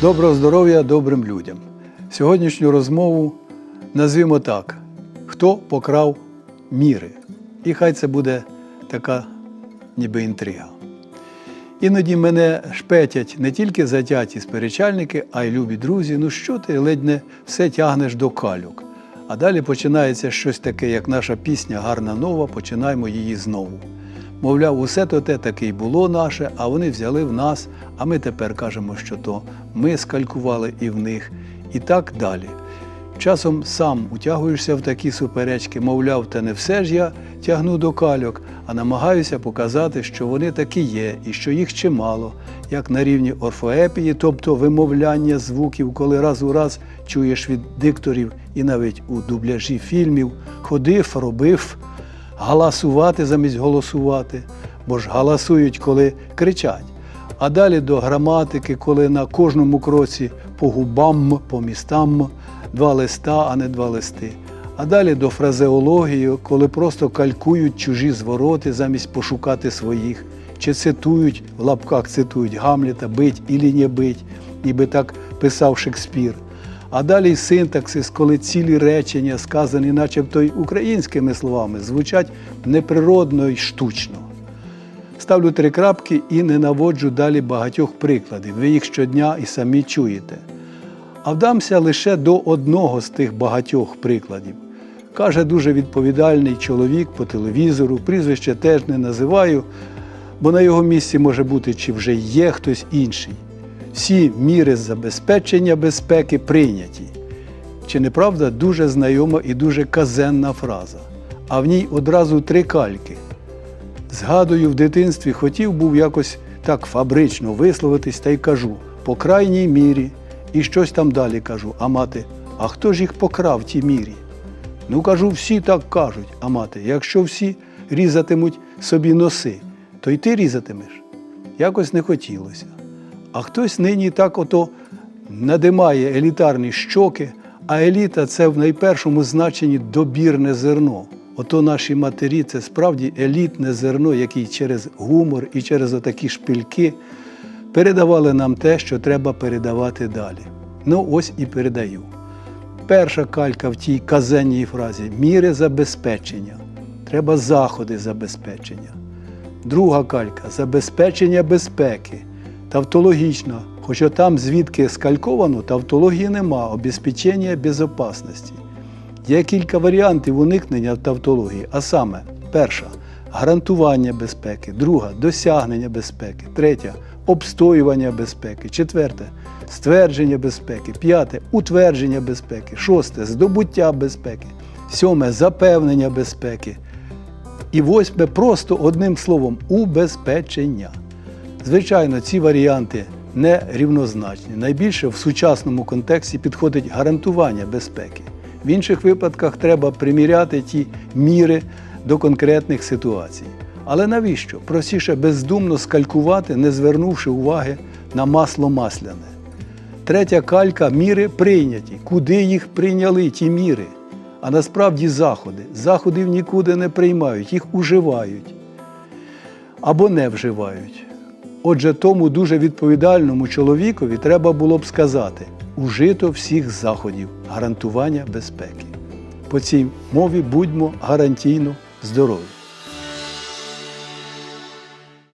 Доброго здоров'я добрим людям. Сьогоднішню розмову назвімо так: Хто покрав міри? І хай це буде така ніби інтрига. Іноді мене шпетять не тільки затяті сперечальники, а й любі друзі. Ну що ти ледь не все тягнеш до калюк. А далі починається щось таке, як наша пісня Гарна нова, починаємо її знову. Мовляв, усе то те таке й було наше, а вони взяли в нас, а ми тепер кажемо, що то ми скалькували і в них, і так далі. Часом сам утягуєшся в такі суперечки, мовляв, та не все ж я тягну до кальок, а намагаюся показати, що вони такі є, і що їх чимало, як на рівні орфоепії, тобто вимовляння звуків, коли раз у раз чуєш від дикторів і навіть у дубляжі фільмів, ходив, робив, галасувати замість голосувати, бо ж галасують, коли кричать. А далі до граматики, коли на кожному кроці по губам, по містам два листа, а не два листи. А далі до фразеології, коли просто калькують чужі звороти замість пошукати своїх, чи цитують, в лапках цитують Гамлета бить і не бить, ніби так писав Шекспір. А далі синтаксис, коли цілі речення, сказані начебто й українськими словами, звучать неприродно й штучно. Ставлю три крапки і не наводжу далі багатьох прикладів. Ви їх щодня і самі чуєте. А вдамся лише до одного з тих багатьох прикладів. Каже дуже відповідальний чоловік по телевізору, прізвище теж не називаю, бо на його місці може бути чи вже є хтось інший. Всі міри забезпечення безпеки прийняті. Чи не правда дуже знайома і дуже казенна фраза, а в ній одразу три кальки. Згадую, в дитинстві хотів був якось так фабрично висловитись та й кажу, по крайній мірі, і щось там далі кажу, а мати, а хто ж їх покрав ті мірі? Ну кажу, всі так кажуть, а мати, якщо всі різатимуть собі носи, то й ти різатимеш. Якось не хотілося. А хтось нині так ото надимає елітарні щоки, а еліта це в найпершому значенні добірне зерно. Ото наші матері це справді елітне зерно, яке через гумор і через отакі шпильки передавали нам те, що треба передавати далі. Ну ось і передаю. Перша калька в тій казенній фразі міри забезпечення. Треба заходи забезпечення. Друга калька забезпечення безпеки. Тавтологічна, хоча там, звідки скальковано, тавтології нема, обезпечення безопасності. Є кілька варіантів уникнення тавтології, а саме, перша гарантування безпеки, друга досягнення безпеки, третя обстоювання безпеки, четверте ствердження безпеки, п'яте утвердження безпеки, шосте здобуття безпеки, сьоме запевнення безпеки. І восьме просто одним словом убезпечення. Звичайно, ці варіанти не рівнозначні. Найбільше в сучасному контексті підходить гарантування безпеки. В інших випадках треба приміряти ті міри до конкретних ситуацій. Але навіщо? Простіше бездумно скалькувати, не звернувши уваги на масло масляне. Третя калька міри прийняті. Куди їх прийняли ті міри? А насправді заходи. Заходів нікуди не приймають, їх уживають або не вживають. Отже, тому дуже відповідальному чоловікові треба було б сказати ужито всіх заходів гарантування безпеки. По цій мові будьмо гарантійно здорові.